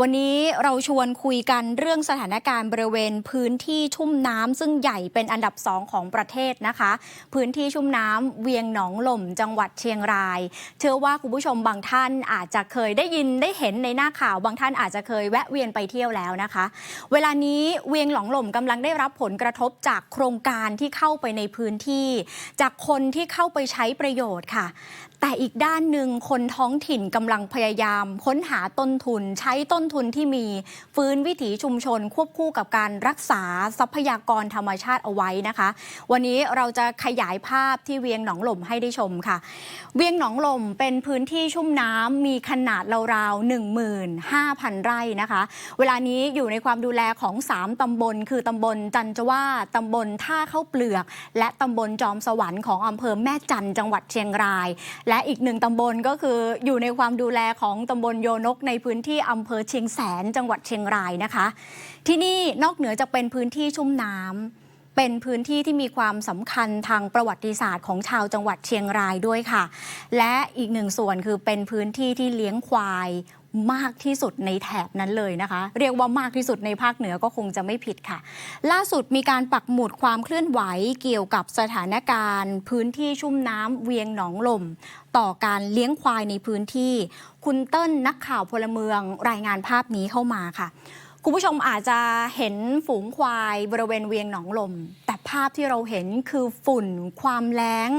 วันนี้เราชวนคุยกันเรื่องสถานการณ์บริเวณพื้นที่ชุ่มน้ำซึ่งใหญ่เป็นอันดับสองของประเทศนะคะ พื้นที่ชุ่มน้ำเวียงหนองหล่ม จังหวัดเชียงราย เชื่อว่าคุณผู้ชมบางท่านอาจจะเคยได้ยินได้เห็นในหน้าข่าว บางท่านอาจจะเคยแวะเวียนไปเที่ยวแล้วนะคะ เวลานี้เวียงหนองหล่มกำลังได้รับผลกระทบจากโครงการที่เข้าไปในพื้นที่ จากคนที่เข้าไปใช้ประโยชน์ค่ะ แต่อีกด้านหนึ่งคนท้องถิ่นกำลังพยายาม ค้นหาต้นทุน ใช้ต้นทุนที่มีฟื้นวิถีชุมชน ควบคู่กับการรักษาทรัพยากรธรรมชาติเอาไว้นะคะ วันนี้เราจะขยายภาพที่เวียงหนองหล่มให้ได้ชมค่ะ เวียงหนองหล่มเป็นพื้นที่ชุ่มน้ำมีขนาดราวๆ15,000 ไร่นะคะ เวลานี้อยู่ในความดูแลของ 3ตำบล คือตำบลจันจว่าตำบลท่าเข้าเปลือก และตำบลจอมสวรรค์ของอำเภอแม่จันจังหวัดเชียงรายและและอีกหนึ่งตำบลก็คืออยู่ในความดูแลของตำบลโยนกในพื้นที่อำเภอเชียงแสนจังหวัดเชียงรายนะคะ ที่นี่นอกเหนือจากเป็นพื้นที่ชุ่มน้ำเป็นพื้นที่ที่มีความสำคัญทางประวัติศาสตร์ของชาวจังหวัดเชียงรายด้วยค่ะ และอีกหนึ่งส่วนคือเป็นพื้นที่ที่เลี้ยงควาย มากที่สุดในแถบนั้นเลยนะคะ เรียกว่ามากที่สุดในภาคเหนือก็คงจะไม่ผิดค่ะ ล่าสุดมีการปักหมุดความเคลื่อนไหวเกี่ยวกับสถานการณ์ พื้นที่ชุ่มน้ำเวียงหนองลม ต่อการเลี้ยงควายในพื้นที่ คุณเติ้ลนักข่าวพลเมืองรายงานภาพนี้เข้ามาค่ะคุณผู้ชมอาจจะเห็นฝูงควายบริเวณเวียงหนองลม แต่ภาพที่เราเห็นคือฝุ่น ความแล้ง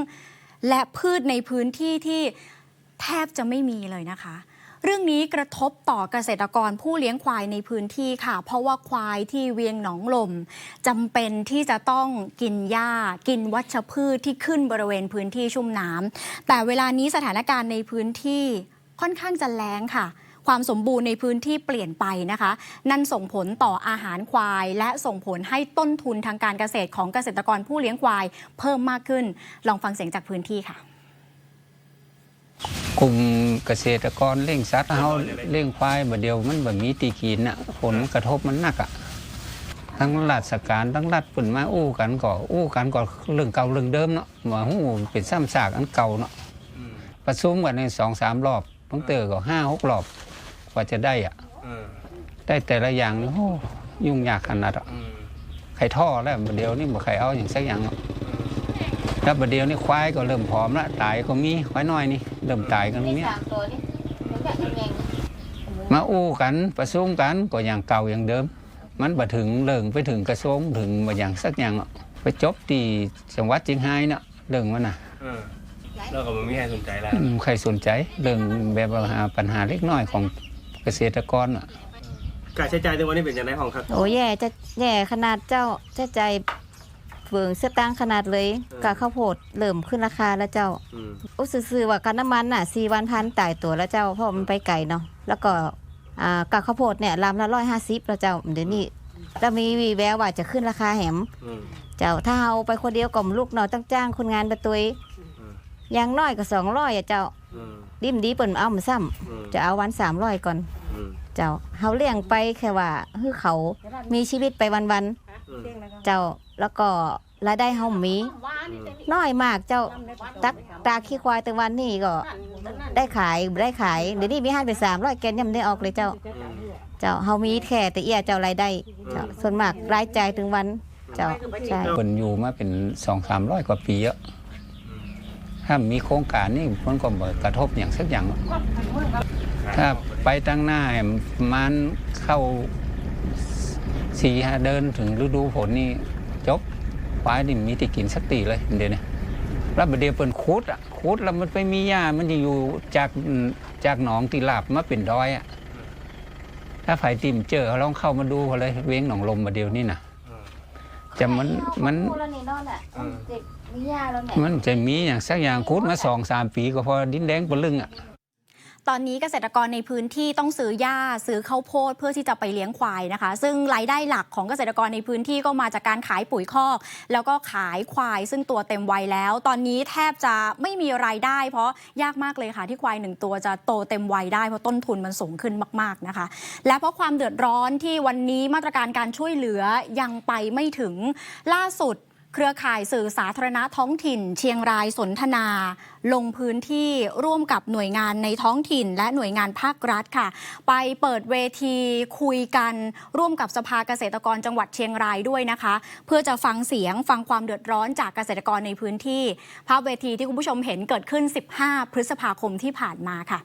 และพืชในพื้นที่ที่แทบจะไม่มีเลยนะคะ เรื่องนี้กระทบต่อเกษตรกรผู้เลี้ยงควายในพื้นที่ค่ะ เพราะว่าควายที่เวียงหนองลมจำเป็นที่จะต้องกินหญ้า กินวัชพืชที่ขึ้นบริเวณพื้นที่ชุ่มน้ำแต่เวลานี้สถานการณ์ในพื้นที่ค่อนข้างจะแล้งค่ะ ความสมบูรณ์ในพื้นที่เปลี่ยนไปนะคะ นั่นส่งผลต่ออาหารควาย และส่งผลให้ต้นทุนทางการเกษตรของเกษตรกรผู้เลี้ยงควาย เพิ่มมากขึ้น ลองฟังเสียงจากพื้นที่ค่ะ กลุ่มเกษตรกรเลี้ยงสัตว์เฮาเลี้ยงควายบ่เดียวมันบ่มีตีกินน่ะผลกระทบมันหนักอะทั้งราชการทั้งรัฐเปิ่นมาอู้กันก็อู้กันก็เรื่องเก่าเรื่องเดิมเนาะว่าฮู้เป็นซ้ำซากอันเก่าเนาะประชุมกันใน2-3รอบบางเตอก็5-6รอบกว่าจะได้อะเออได้แต่ละอย่างนี่โอ้ยุ่งยากขนาดอะอืมใครท่อแล้วบ่เดียวนี่บ่ใครเอาอย่างสักอย่างหรอก แล้วบ่เดียวนี่ควายก็เริ่มผอมละตายก็มีควายน้อยนี่เริ่มตายกันนี่มีสามตัวนี่มันแบบแมงมาอู้กันประชุมกันก็อย่างเก่าอย่างเดิม มันบ่ถึงเรื่องไปถึงกระทรวงถึงบ่อย่างสักอย่างหรอกไปจบที่จังหวัดเชียงรายเนาะเรื่องมันน่ะเออแล้วก็มันไม่ให้สนใจแล้วอืมใครสนใจเรื่องแบบว่าหาปัญหาเล็กน้อยของเกษตรกรอะการใช้จ่ายในวันนี้เป็นยังไงของครับโอ้แย่จะแย่ขนาดเจ้าเจ้าใจ เฟืองเสื้อตังขนาดเลยกาข้าวโพดเริ่มขึ้นราคาแล้วเจ้าอืมอู้ซื่อๆว่าการน้ำมันน่ะสี่วันพันตายตัวแล้วเจ้าเพราะมันไปไกลเนาะแล้วก็อ่ากาข้าวโพดเนี่ยลำละร้อยห้าสิบแล้วเจ้าเดี๋ยวนี้แล้วมีวีแววว่าจะขึ้นราคาแหม อืม เจ้าถ้าเอาไปคนเดียวกล่อมลูกเนาะต้องจ้างคนงานไปตัวอืม อย่างน้อยก็สองร้อยอะเจ้าอืมดิ้มดีเปิ่นเอามาซ้อืมำจะเอาวันสามร้อยก่อน อืมเจ้าเฮาเลี้ยงไปแค่ว่าคือเขามีชีวิตไปวัน เจ้าแล้วก็รายได้เฮามี น้อยมากเจ้าตักตาขี้ควายแต่วันนี้ก็ ได้ขายบ่ได้ขายเดี๋ยวนี้มีห้าไปสามร้อยแกนยังไม่ได้ออกเลยเจ้าอืมเจ้าเฮามีแค่แต่เอียเจ้ารายได้เจ้าส่วนมากรายจ่ายถึงวัน เจ้าใช่เพิ่นอยู่มาเป็น2-300กว่าปีแล้วถ้ามีโครงการนี่มันก็บ่กระทบอย่างสักอย่างหรอกถ้าไปตั้งหน้าประมันเข้า สี่ห้าเดินถึงฤดูฝนนี่จบควายนี่มีที่กินสักตีเลยเดี๋ยวนี้แล้วบัดเดียวเปิ้นคุดอะคุดแล้วมันไปมีหญ้ามันจะอยู่จากจากหนองตีลาบมาเป็นดอยอะถ้าไฟติมเจอเขาลองเข้ามาดูเขาเลยเว้งหนองลมมาเดียวนี่นะอืมจะมันมันมียาแล้วเนี่ยมันจะมีอย่างสักอย่างคุดมาสองสามปีก็พอดินแดงปะลึงอะ ตอนนี้เกษตรกรในพื้นที่ต้องซื้อหญ้าซื้อข้าวโพดเพื่อที่จะไปเลี้ยงควายนะคะ ซึ่งรายได้หลักของเกษตรกรในพื้นที่ก็มาจากการขายปุ๋ยคอก แล้วก็ขายควาย ซึ่งตัวเต็มวัยแล้ว ตอนนี้แทบจะไม่มีรายได้ เพราะยากมากเลยค่ะที่ควายหนึ่งตัวจะโตเต็มวัยได้เพราะต้นทุนมันสูงขึ้นมากๆนะคะ และเพราะความเดือดร้อนที่วันนี้มาตรการการช่วยเหลือยังไปไม่ถึงล่าสุด เครือข่ายสื่อสาธารณะท้องถิ่น เชียงรายสนทนา ลงพื้นที่ร่วมกับหน่วยงานในท้องถิ่น และหน่วยงานภาครัฐค่ะ ไปเปิดเวทีคุยกันร่วมกับสภาเกษตรกรจังหวัดเชียงรายด้วยนะคะ เพื่อจะฟังเสียงฟังความเดือดร้อนจากเกษตรกรในพื้นที่ ภาพเวทีที่คุณผู้ชมเห็นเกิดขึ้น 15 พฤษภาคมที่ผ่านมาค่ะ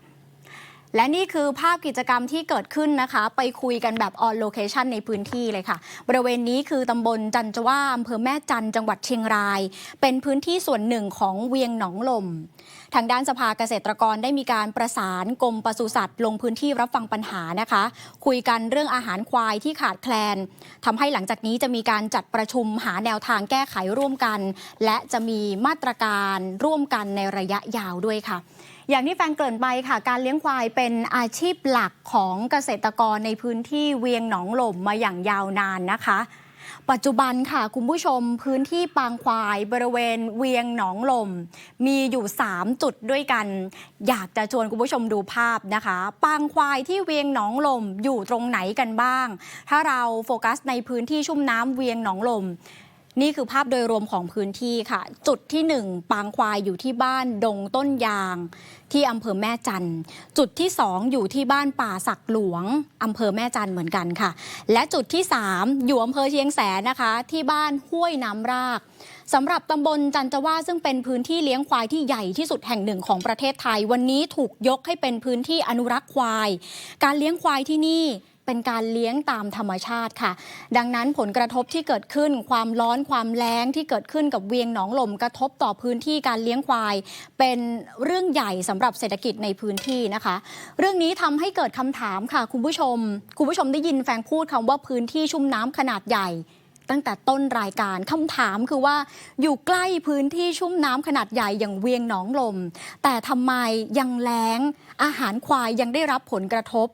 และนี่คือภาพกิจกรรมที่เกิดขึ้นนะคะ ไปคุยกันแบบออนโลเคชันในพื้นที่เลยค่ะ บริเวณนี้คือตำบลจันจว่าอำเภอแม่จันจังหวัดเชียงราย เป็นพื้นที่ส่วนหนึ่งของเวียงหนองลม ทางด้านสภาเกษตรกรได้มีการประสานกรมปศุสัตว์ ลงพื้นที่รับฟังปัญหานะคะ คุยกันเรื่องอาหารควายที่ขาดแคลนทำให้หลังจากนี้จะมีการจัดประชุมหาแนวทางแก้ไขร่วมกัน และจะมีมาตรการร่วมกันในระยะยาวด้วยค่ะ อย่างที่แฟนเกริ่นไปค่ะ การเลี้ยงควายเป็นอาชีพหลักของเกษตรกรในพื้นที่เวียงหนองหล่มมาอย่างยาวนานนะคะ ปัจจุบันค่ะคุณผู้ชมพื้นที่ปางควายบริเวณเวียงหนองลม มีอยู่ 3 จุดด้วยกัน อยากจะชวนคุณผู้ชมดูภาพนะคะ ปางควายที่เวียงหนองลมอยู่ตรงไหนกันบ้าง ถ้าเราโฟกัสในพื้นที่ชุ่มน้ำเวียงหนองลม นี่คือภาพโดยรวมของพื้นที่ค่ะ จุดที่หนึ่งปางควายอยู่ที่บ้านดงต้นยาง ที่อำเภอแม่จันจุดที่สองอยู่ที่บ้านป่าสักหลวงอำเภอแม่จันเหมือนกันค่ะ และจุดที่สามอยู่อำเภอเชียงแสนนะคะ ที่บ้านห้วยน้ำรากสำหรับตำบลจันจว่าซึ่งเป็นพื้นที่เลี้ยงควายที่ใหญ่ที่สุดแห่งหนึ่งของประเทศไทย วันนี้ถูกยกให้เป็นพื้นที่อนุรักษ์ควาย การเลี้ยงควายที่นี่ เป็นการเลี้ยงตามธรรมชาติค่ะ ดังนั้นผลกระทบที่เกิดขึ้นความร้อนความแล้งที่เกิดขึ้นกับเวียงหนองลมกระทบต่อพื้นที่การเลี้ยงควาย เป็นเรื่องใหญ่สำหรับเศรษฐกิจในพื้นที่นะคะ เรื่องนี้ทำให้เกิดคำถามค่ะคุณผู้ชม คุณผู้ชมได้ยินแฟงพูดคำว่าพื้นที่ชุ่มน้ำขนาดใหญ่ตั้งแต่ต้นรายการคำถามคือว่าอยู่ใกล้พื้นที่ชุ่มน้ำขนาดใหญ่อย่างเวียงหนองลม แต่ทำไมยังแล้งอาหารควายยังได้รับผลกระทบ